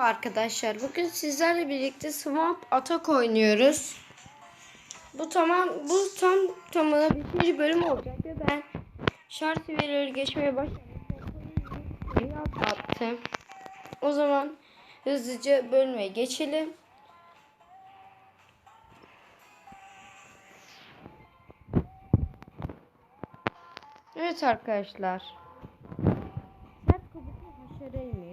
Arkadaşlar bugün sizlerle birlikte Swamp Attack oynuyoruz. Bu tamam bu tam tamına birinci bölüm olacak ve ben şart seviyeleri geçmeye başladım. Attım. O zaman hızlıca bölüme geçelim. Evet arkadaşlar. Sert kabuklu haşereymiş.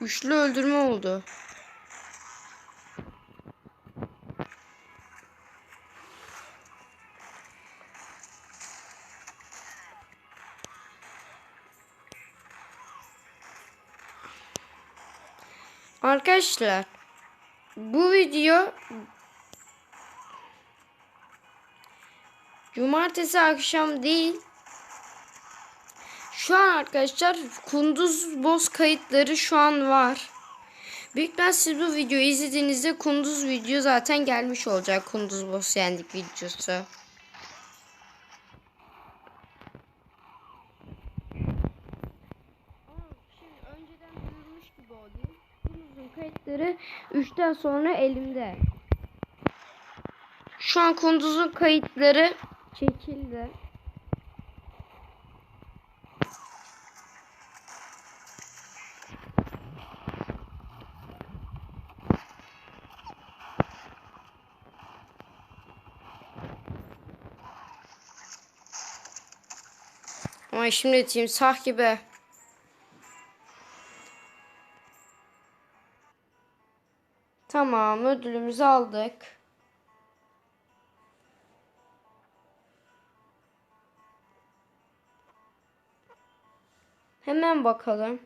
Üçlü öldürme oldu. Arkadaşlar bu video Cumartesi akşam değil. Şu an arkadaşlar Kunduz Boz kayıtları şu an var. Büyük ihtimal siz bu videoyu izlediğinizde Kunduz video zaten gelmiş olacak. Kunduz Boz yendik videosu. Kayıtları 3'ten sonra elimde. Şu an Kunduz'un kayıtları çekildi. Ama şimdi timsah gibi. Tamam ödülümüzü aldık. Hemen bakalım.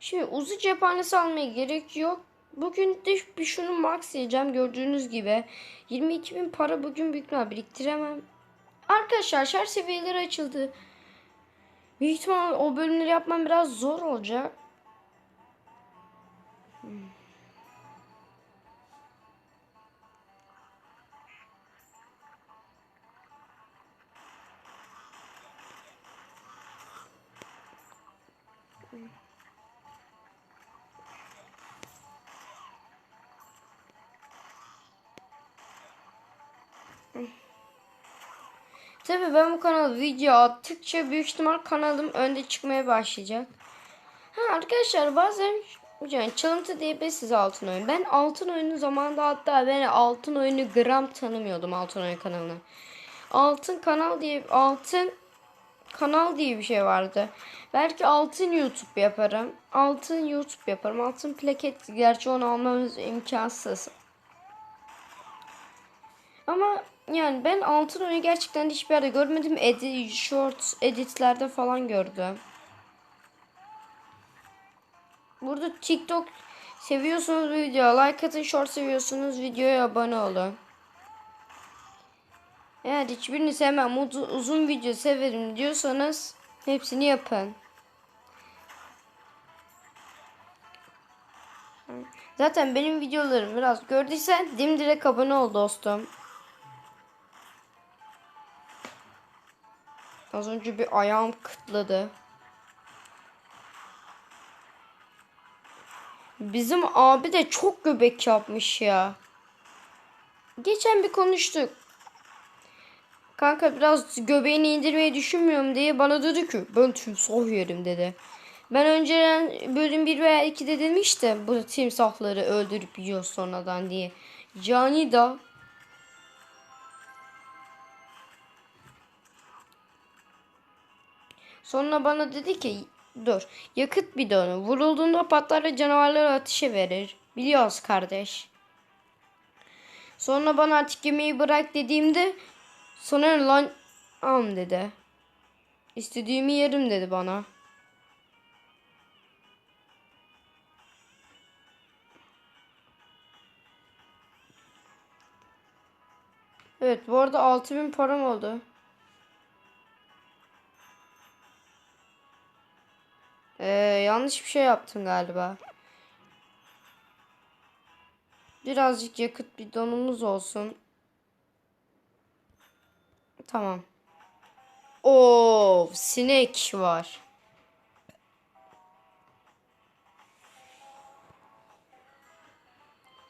Şimdi uzun cephanesi almaya gerek yok. Bugün de bir şunu max yiyeceğim gördüğünüz gibi. 22 bin para bugün büyük biriktiremem. Arkadaşlar şarj seviyeleri açıldı. Büyük ihtimal o bölümleri yapmam biraz zor olacak. Hmm. Tabii ben bu kanal video attıkça büyük ihtimal kanalım önde çıkmaya başlayacak. Ha arkadaşlar bazen yani çalıntı diyebilirsiniz altın oyun. Ben altın oyunu zamanında hatta ben altın oyunu gram tanımıyordum altın oyun kanalını. Altın kanal diye altın kanal diye bir şey vardı. Belki altın YouTube yaparım. Altın YouTube yaparım. Altın plaket gerçi onu almamız imkansız. Ama yani ben altın oyunu gerçekten hiçbir yerde görmedim. Edit, shorts, editlerde falan gördüm. Burada TikTok seviyorsunuz video like atın, short seviyorsunuz videoya abone olun. Eğer hiçbirini sevmem uzun video severim diyorsanız hepsini yapın. Zaten benim videolarım biraz gördüysen dimdirek abone ol dostum. Az önce bir ayağım kıtladı. Bizim abi de çok göbek yapmış ya. Geçen bir konuştuk. Kanka biraz göbeğini indirmeyi düşünmüyorum diye bana dedi ki ben timsah yerim dedi. Ben önceden bölüm 1 veya 2'de demiştim bu timsahları öldürüp yiyor sonradan diye. Cani da Sonra bana dedi ki dur yakıt bidonu vurulduğunda patlar ve canavarları ateşe verir. Biliyoruz kardeş. Sonra bana artık yemeği bırak dediğimde sonra lan am dedi. İstediğimi yerim dedi bana. Evet bu arada 6000 param oldu. Ee, yanlış bir şey yaptım galiba. Birazcık yakıt bidonumuz olsun. Tamam. Oo, sinek var.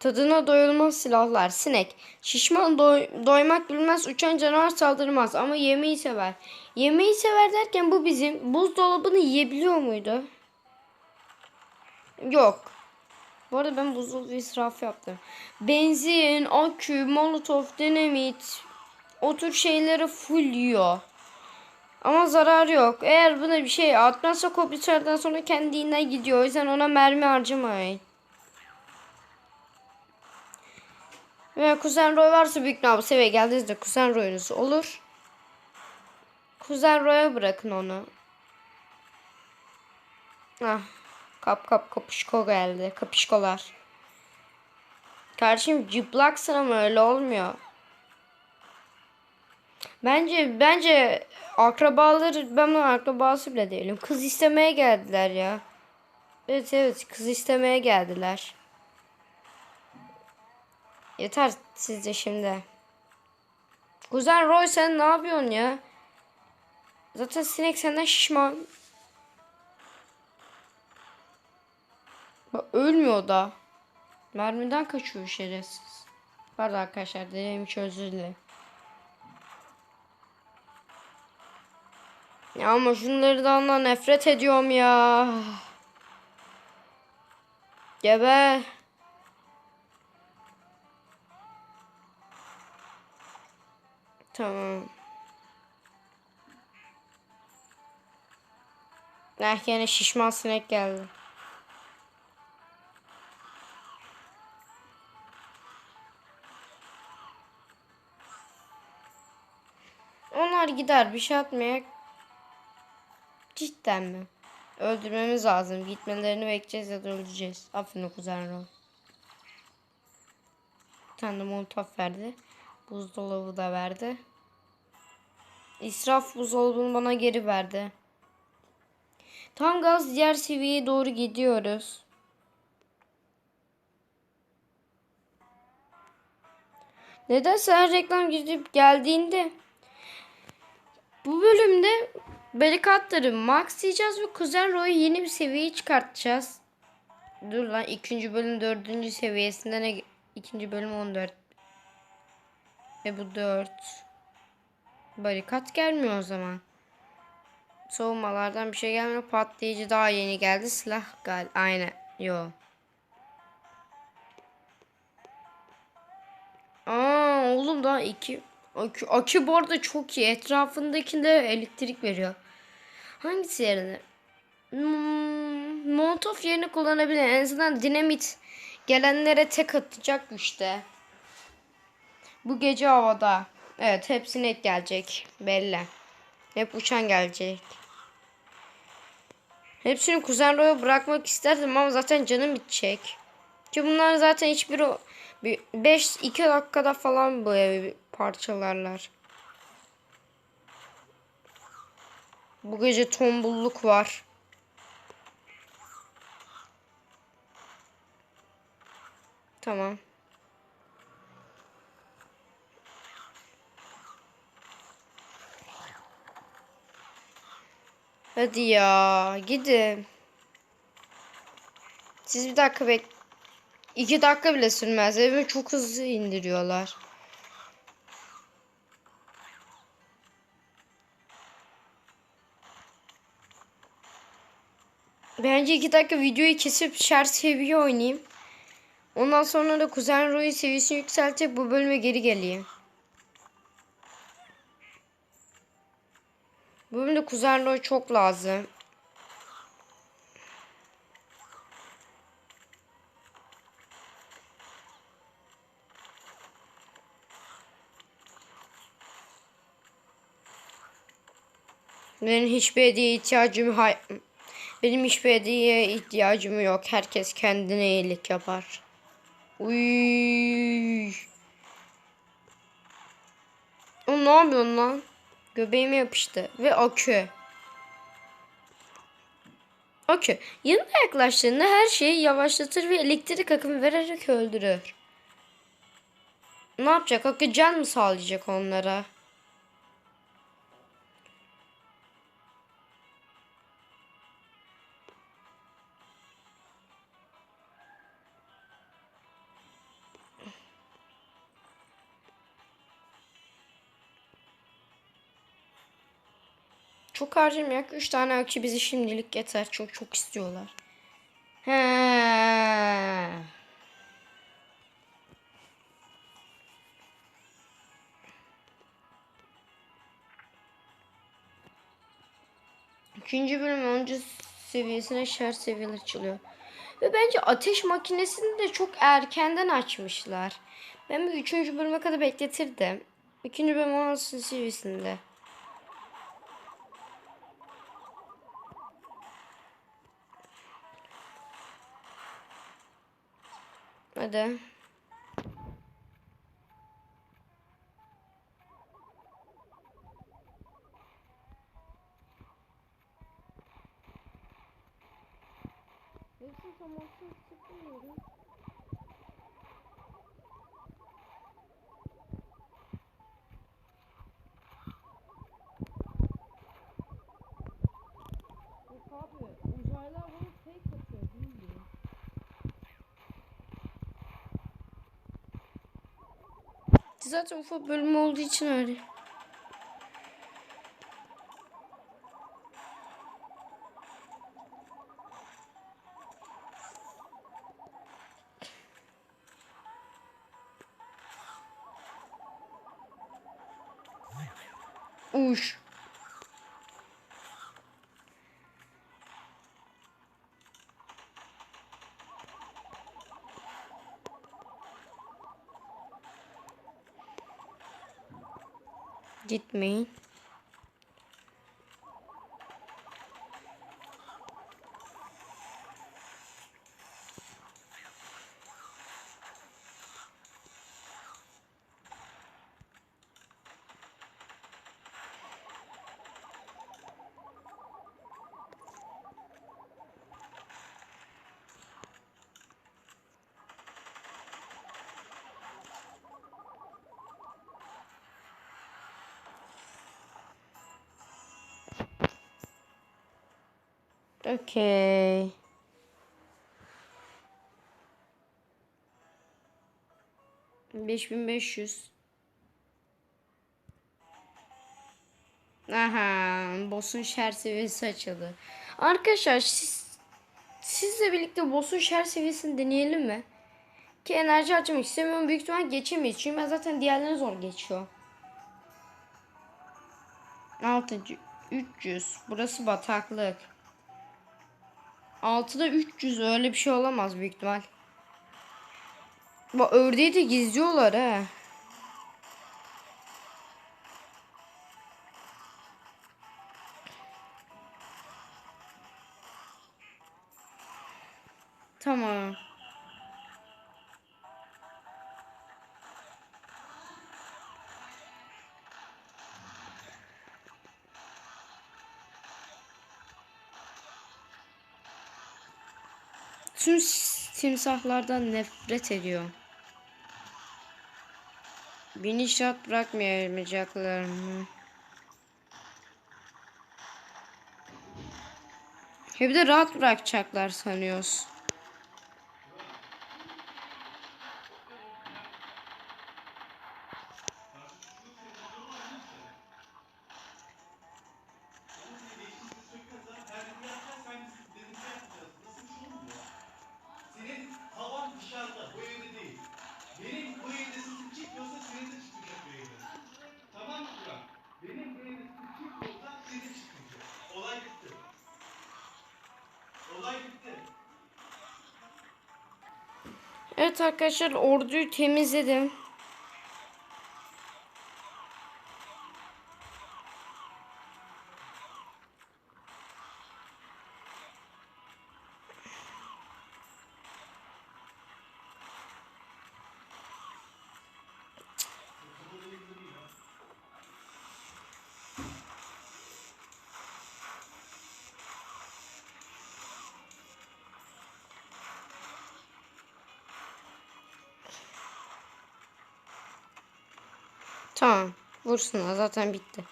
Tadına doyulmaz silahlar. Sinek. Şişman doy- doymak bilmez, uçan canavar saldırmaz ama yemeği sever. Yemeği sever derken bu bizim buzdolabını yiyebiliyor muydu? Yok. Bu arada ben buzdolabı israfı yaptım. Benzin, akü, molotof, dinamit o tür şeyleri full yiyor. Ama zararı yok. Eğer buna bir şey atmazsa kompüterden sonra kendinden gidiyor. O yüzden ona mermi harcamayın. Ve Kuzen Roy varsa büyük bu seviyeye geldiğinizde Kuzen Roy'unuz olur. Kuzen Roy'a bırakın onu. Ah, kap kap kapışko geldi. Kapışkolar. Kardeşim cıplaksın ama öyle olmuyor. Bence bence akrabaları ben bunun akrabası bile değilim. Kız istemeye geldiler ya. Evet evet kız istemeye geldiler. Yeter sizce şimdi. Kuzen Roy sen ne yapıyorsun ya? Zaten sinek senden şişman. Bak ölmüyor da. Mermiden kaçıyor şerefsiz. Pardon arkadaşlar dediğim için özür dilerim. Ya ama şunları da nefret ediyorum ya. Geber. Tamam. Eh yine şişman sinek geldi. Onlar gider bir şey atmaya. Cidden mi? Öldürmemiz lazım. Gitmelerini bekleyeceğiz ya da öldüreceğiz. Aferin kuzen Ron. Bir tane de molotof verdi. Buzdolabı da verdi. İsraf buzdolabını bana geri verdi. Tam gaz diğer seviyeye doğru gidiyoruz. Nedense her reklam gidip geldiğinde bu bölümde barikatları maxlayacağız ve Kuzen Roy'u yeni bir seviyeye çıkartacağız. Dur lan ikinci bölüm dördüncü seviyesinde ne? ikinci bölüm 14. Ve bu 4. Barikat gelmiyor o zaman. Soğumalardan bir şey gelmiyor. Patlayıcı daha yeni geldi. Silah gal. Aynen. Yo. Aa oğlum daha iki. Akü, akü bu arada çok iyi. Etrafındakinde elektrik veriyor. Hangisi yerine? Hmm, Molotov yerini kullanabilir. En azından dinamit gelenlere tek atacak güçte. Bu gece havada. Evet hepsine ek gelecek. Belli. Hep uçan gelecek. Hepsini Kuzen Roy'a bırakmak isterdim ama zaten canım bitecek. Ki bunlar zaten hiçbir o 5 2 dakikada falan bu evi parçalarlar. Bu gece tombulluk var. Tamam. Hadi ya gidin. Siz bir dakika bek. İki dakika bile sürmez. Evimi çok hızlı indiriyorlar. Bence iki dakika videoyu kesip şer seviye oynayayım. Ondan sonra da Kuzen Roy seviyesini yükseltecek bu bölüme geri geleyim. Bu bölümde Roy çok lazım. Benim hiçbir hediye ihtiyacım hay benim hiçbir hediyeye ihtiyacım yok. Herkes kendine iyilik yapar. Uy. O ne yapıyorsun lan? Göbeğime yapıştı. Ve akü. Akü. Yanına yaklaştığında her şeyi yavaşlatır ve elektrik akımı vererek öldürür. Ne yapacak? Akü can mı sağlayacak onlara? Çok harcamayak. 3 tane akü bizi şimdilik yeter. Çok çok istiyorlar. He. İkinci bölüm 10. seviyesine şart seviyeler açılıyor. Ve bence ateş makinesini de çok erkenden açmışlar. Ben bir üçüncü bölüme kadar bekletirdim. İkinci bölüm 16 seviyesinde. Hadi. Abi Zaten ufak bölüm olduğu için öyle. Gitmeyin. Okey. Beş bin beş yüz. Aha, boss'un şer seviyesi açıldı. Arkadaşlar siz sizle birlikte boss'un şer seviyesini deneyelim mi? Ki enerji harcamak istemiyorum. Büyük ihtimal geçemeyiz. Çünkü ben zaten diğerlerini zor geçiyor. 6. 300. Burası bataklık. 6'da 300 öyle bir şey olamaz büyük ihtimal. Bak ördeği de gizliyorlar ha. Tamam. Tüm timsahlardan nefret ediyorum. Beni rahat bırakmayacaklar mı? Hep de rahat bırakacaklar sanıyoruz. Evet arkadaşlar orduyu temizledim. Tamam. Vursunlar zaten bitti.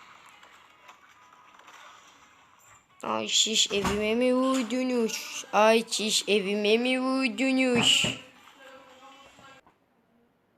Ay şiş evime mi vurdunuz? Ay şiş evime mi vurdunuz?